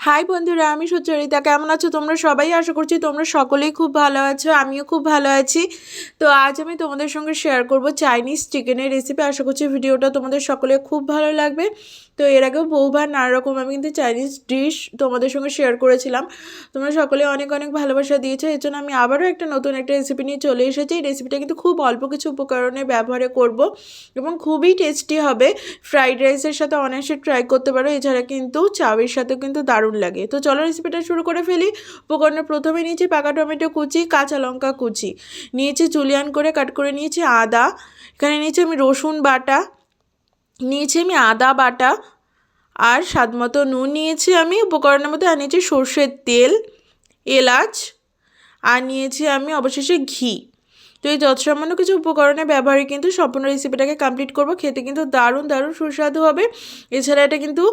High বন্ধুরা আমি সুচরিতা, কেমন আছো তোমরা সবাই? আশা করছি তোমরা সকলেই খুব ভালো আছো, আমিও খুব ভালো আছি। তো আজ আমি তোমাদের সঙ্গে শেয়ার করব চাইনিজ চিকেনের রেসিপি আশা করছি ভিডিওটা তোমাদের সকলে খুব ভালো লাগবে। তো এর আগেও বহুবার নানা রকম আমি কিন্তু চাইনিজ ডিশ তোমাদের সঙ্গে শেয়ার করেছিলাম। তোমরা সকলে অনেক অনেক ভালোবাসা দিয়েছ, এর জন্য আমি আবারও একটা নতুন একটা রেসিপি নিয়ে চলে এসেছি। এই রেসিপিটা কিন্তু খুব অল্প কিছু উপকরণে ব্যবহারে করব এবং খুবই টেস্টি হবে। ফ্রাইড রাইসের সাথে অনায়াসে ট্রাই করতে পারো, এছাড়া কিন্তু চাউয়ের সাথে কিন্তু দারুণ লাগে। তো চলো রেসিপিটা শুরু করে ফেলি। উপকরণে প্রথমে নিয়েছি পাকা টমেটো কুচি, কাঁচা লঙ্কা কুচি। নিয়েছি জুলিয়ান করে কাট করে নিয়েছি আদা। এখানে নিয়েছি আমি রসুন বাটা। নিয়েছি আমি আদা বাটা। আর স্বাদ মতো নুন নিয়েছি আমি। উপকরণের মধ্যে আর নিয়েছি সর্ষের তেল, এলাচ। আর নিয়েছি আমি অবশেষে ঘি। তো এই যত সামান্য কিছু উপকরণের ব্যবহারে কিন্তু সম্পূর্ণ রেসিপিটাকে কমপ্লিট করব। খেতে কিন্তু দারুণ দারুণ সুস্বাদু হবে। এছাড়া এটা কিন্তু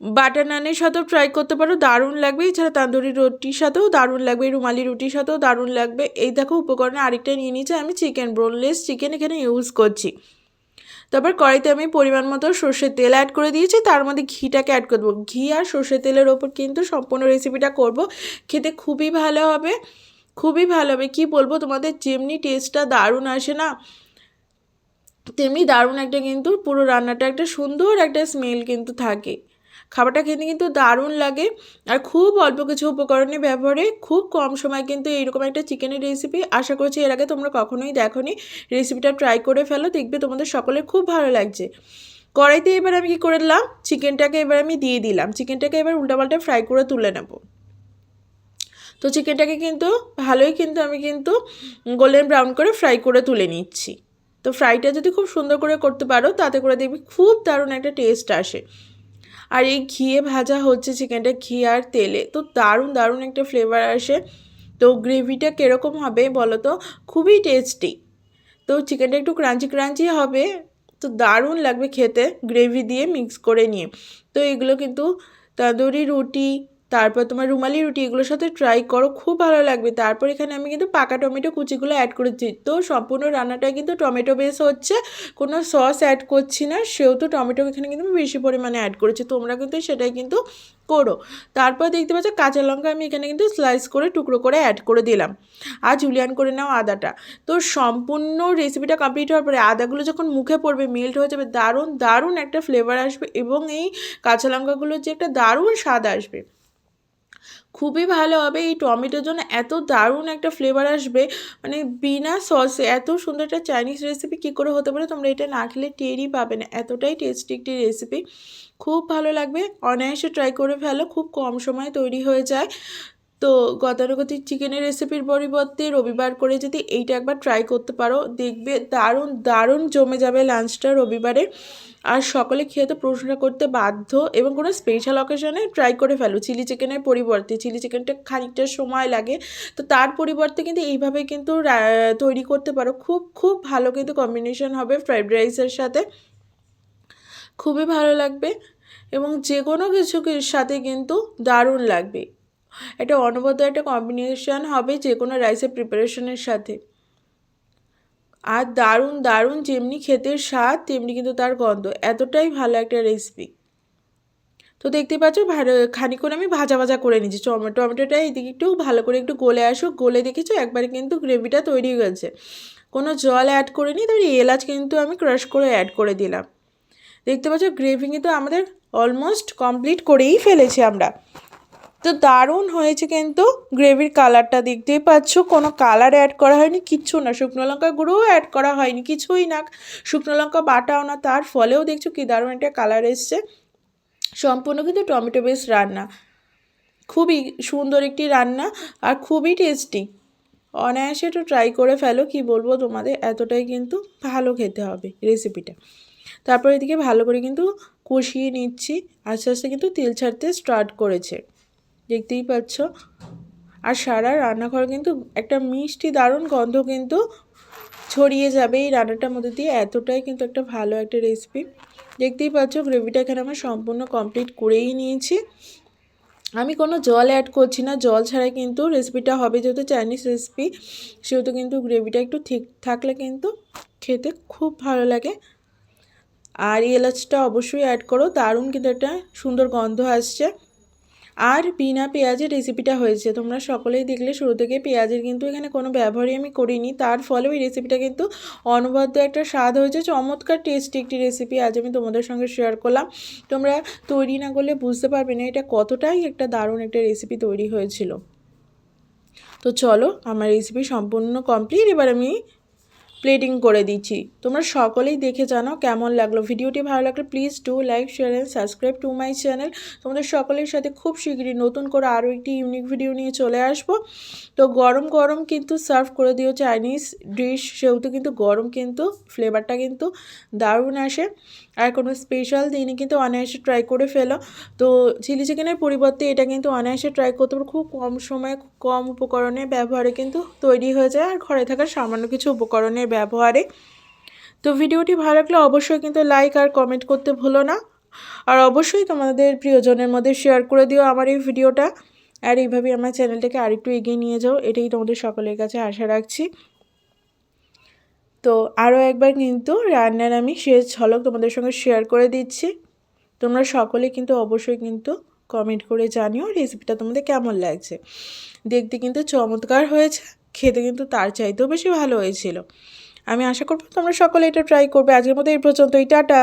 বাটার নানের সাথেও ট্রাই করতে পারো, দারুণ লাগবে। এছাড়া তান্দুরি রুটির সাথেও দারুণ লাগবে, রুমালি রুটির সাথেও দারুণ লাগবে। এই দেখো উপকরণে আরেকটা নিয়ে নিয়েছি, আমি চিকেন ব্রোনলেস চিকেন এখানে ইউজ করছি। তারপর কড়াইতে আমি পরিমাণ মতো সর্ষের তেল অ্যাড করে দিয়েছি, তার মধ্যে ঘিটাকে অ্যাড করে দেবো ঘি আর সর্ষের তেলের ওপর কিন্তু সম্পূর্ণ রেসিপিটা করব। খেতে খুবই ভালো হবে, খুবই ভালো হবে। কী বলব তোমাদের, যেমনি টেস্টটা দারুণ আসে না, তেমনি দারুণ একটা কিন্তু পুরো রান্নাটা একটা সুন্দর একটা স্মেল কিন্তু থাকে। খাবারটা খেতে কিন্তু দারুণ লাগে। আর খুব অল্প কিছু উপকরণে ব্যবহারে খুব কম সময় কিন্তু এইরকম একটা চিকেনের রেসিপি আশা করছি এর আগে তোমরা কখনোই দেখোনি। রেসিপিটা ট্রাই করে ফেলো, দেখবে তোমাদের সকলের খুব ভালো লাগছে। কড়াইতে এবার আমি কী করে দিলাম? চিকেনটাকে এবার আমি দিয়ে দিলাম। চিকেনটাকে এবার উল্টাপাল্টা ফ্রাই করে তুলে নেব। তো চিকেনটাকে কিন্তু ভালোই কিন্তু আমি কিন্তু গোল্ডেন ব্রাউন করে ফ্রাই করে তুলে নিচ্ছি। তো ফ্রাইটা যদি খুব সুন্দর করে করতে পারো, তাতে করে দেখবি খুব দারুণ একটা টেস্ট আসে। আর এই ঘিয়ে ভাজা হচ্ছে চিকেনটা ঘি আর তেলে। তো দারুণ দারুণ একটা ফ্লেভার আসে। তো গ্রেভিটা কীরকম হবে বলো তো খুবই টেস্টি তো চিকেনটা একটু ক্রাঞ্চি ক্রাঞ্চি হবে। তো দারুণ লাগবে খেতে। গ্রেভি দিয়ে মিক্স করে নিয়ে। তো এগুলো কিন্তু তাঁদুরি রুটি তারপর তোমার রুমালি রুটি এগুলোর সাথে ট্রাই করো, খুব ভালো লাগবে। তারপর এখানে আমি কিন্তু পাকা টমেটো কুচিগুলো অ্যাড করেছি। তো সম্পূর্ণ রান্নাটা কিন্তু টমেটো বেস হচ্ছে, কোনো সস অ্যাড করছি না, সেহেতু টমেটো এখানে কিন্তু বেশি পরিমাণে অ্যাড করেছি। তোমরা কিন্তু সেটাই কিন্তু করো। তারপর দেখতে পাচ্ছ কাঁচা লঙ্কা আমি এখানে কিন্তু স্লাইস করে টুকরো করে অ্যাড করে দিলাম। আর জুলিয়ান করে নাও আদাটা। তো সম্পূর্ণ রেসিপিটা কমপ্লিট হওয়ার পরে আদাগুলো যখন মুখে পড়বে মেল্ট হয়ে যাবে, দারুণ দারুণ একটা ফ্লেভার আসবে এবং এই কাঁচা লঙ্কাগুলোর যে একটা দারুণ স্বাদ আসবে। খুবই ভালো হবে। এই টমেটোর জন্য এত দারুণ একটা ফ্লেভার আসবে। মানে বিনা সসে এত সুন্দর একটা চাইনিজ রেসিপি কী করে হতে পারে তোমরা এটা না খেলে টেরই পাবে না। এতটাই টেস্টি একটি রেসিপি খুব ভালো লাগবে। অনায়াসে ট্রাই করে ফেলো। খুব কম সময়ে তৈরি হয়ে যায়। তো গতানুগতিক চিকেনের রেসিপির পরিবর্তে রবিবার করে যদি এইটা একবার ট্রাই করতে পারো, দেখবে দারুণ দারুণ জমে যাবে লাঞ্চটা রবিবারে। আর সকলে খেয়ে তো প্রশ্ন করতে বাধ্য এবং কোনো স্পেশাল অকেশনে ট্রাই করে ফেলো। চিলি চিকেনের পরিবর্তে চিলি চিকেনটা খানিকটা সময় লাগে। তো তার পরিবর্তে কিন্তু এইভাবে কিন্তু তৈরি করতে পারো। খুব খুব ভালো কিন্তু কম্বিনেশন হবে ফ্রাইড রাইসের সাথে। খুবই ভালো লাগবে এবং যে কোনো কিছুর সাথে কিন্তু দারুণ লাগবে। একটা অনবদ্য একটা কম্বিনেশন হবে যে কোনো রাইসের প্রিপারেশনের সাথে। আর দারুণ দারুণ যেমনি খেতে স্বাদ, তেমনি কিন্তু তার গন্ধ। এতটাই ভালো একটা রেসিপি তো দেখতে পাচ্ছ, ভালো খানিক্ষণ আমি ভাজা ভাজা করে নিচ্ছি টমেটো, টমেটোটা এইদিকে একটু ভালো করে একটু গলে আসুক, গলে দেখেছ? একবারে কিন্তু গ্রেভিটা তৈরি হয়ে গেছে। কোনো জল অ্যাড করে নিই তারপরে এলাচ কিন্তু আমি ক্রাশ করে অ্যাড করে দিলাম। দেখতে পাচ্ছ গ্রেভি কিন্তু আমাদের অলমোস্ট কমপ্লিট করেই ফেলেছি আমরা। তো দারুণ হয়েছে কিন্তু গ্রেভির কালারটা দেখতেই পাচ্ছ। কোনো কালার অ্যাড করা হয়নি, কিচ্ছু না। শুকনো লঙ্কা গুঁড়োও অ্যাড করা হয়নি, কিছুই না। শুকনো লঙ্কা বাটাও না, তার ফলেও দেখছ কি দারুণ একটা কালার এসছে। সম্পূর্ণ কিন্তু টমেটো বেস রান্না। খুবই সুন্দর একটি রান্না আর খুবই টেস্টি অনায়াসে একটু ট্রাই করে ফেলো, কি বলব তোমাদের, এতটাই কিন্তু ভালো খেতে হবে রেসিপিটা তারপর এদিকে ভালো করে কিন্তু কষিয়ে নিচ্ছি। আস্তে আস্তে কিন্তু তেল ছাড়তে স্টার্ট করেছে। দেখতেই পাচ্ছ। আর সারা রান্নাঘর কিন্তু একটা মিষ্টি, দারুণ গন্ধ কিন্তু ছড়িয়ে যাবে এই রান্নাটার মধ্যে দিয়ে। এতটাই কিন্তু একটা ভালো একটা রেসিপি দেখতেই পাচ্ছ গ্রেভিটা এখানে আমার সম্পূর্ণ কমপ্লিট করেই নিয়েছি। আমি কোনো জল অ্যাড করছি না। জল ছাড়াই কিন্তু রেসিপিটা হবে যেহেতু চাইনিজ রেসিপি সেহেতু কিন্তু গ্রেভিটা একটু ঠিক থাকলে কিন্তু খেতে খুব ভালো লাগে। আর এলাচটা অবশ্যই অ্যাড করো। দারুণ কিন্তু একটা সুন্দর গন্ধ আসছে। আর বিনা পেঁয়াজের রেসিপিটা হয়েছে। তোমরা সকলেই দেখলে শুরু থেকে পেঁয়াজের কিন্তু এখানে কোনো ব্যবহারই আমি করিনি। তার ফলে ওই রেসিপিটা কিন্তু অনবদ্য একটা স্বাদ হয়েছে। চমৎকার টেস্টি একটি রেসিপি আজ আমি তোমাদের সঙ্গে শেয়ার করলাম। তোমরা তৈরি না করলে বুঝতে পারবে না এটা কতটাই একটা দারুণ একটা রেসিপি তৈরি হয়েছিল। তো চলো, আমার রেসিপি সম্পূর্ণ কমপ্লিট এবার আমি প্লেটিং করে দিচ্ছি। তোমরা সকলেই দেখে জানো কেমন লাগল ভিডিওটি। ভালো লাগলে please do like share and subscribe to my channel তোমাদের সকলের সাথে খুব শীঘ্রই নতুন করে আরও একটি ইউনিক ভিডিও নিয়ে চলে আসব। তো গরম গরম কিন্তু সার্ভ করে দিও চাইনিজ ডিশ সেহেতু কিন্তু গরম কিন্তু ফ্লেভারটা কিন্তু দারুণ আসে। আর কোনো স্পেশাল দিনে কিন্তু অনায়াসে ট্রাই করে ফেলো। তো চিলি চিকেনের পরিবর্তে এটা কিন্তু অনায়াসে ট্রাই করতে পারো খুব কম সময়ে কম উপকরণে ব্যবহারে কিন্তু তৈরি হয়ে যায়। আর ঘরে থাকার সামান্য কিছু উপকরণের ব্যবহারে। তো ভিডিওটি ভালো লাগলে অবশ্যই কিন্তু লাইক আর কমেন্ট করতে ভুলো না। আর অবশ্যই তোমাদের প্রিয়জনের মধ্যে শেয়ার করে দিও আমার এই ভিডিওটা। আর এইভাবে আমার চ্যানেলটাকে আরেকটু এগিয়ে নিয়ে যাও, এটাই তোমাদের সকলের কাছে আশা রাখছি। তো আরও একবার কিন্তু রান্নার আমি শেষ ঝলক তোমাদের সঙ্গে শেয়ার করে দিচ্ছি। তোমরা সকলে কিন্তু অবশ্যই কিন্তু কমেন্ট করে জানিও রেসিপিটা তোমাদের কেমন লাগছে। দেখতে কিন্তু চমৎকার হয়েছে। খেতে কিন্তু তার চাইতেও বেশি ভালো হয়েছিল। আমি আশা করব তোমরা সকলে এটা ট্রাই করবে। আজকের মতো এই পর্যন্তই। টাটা।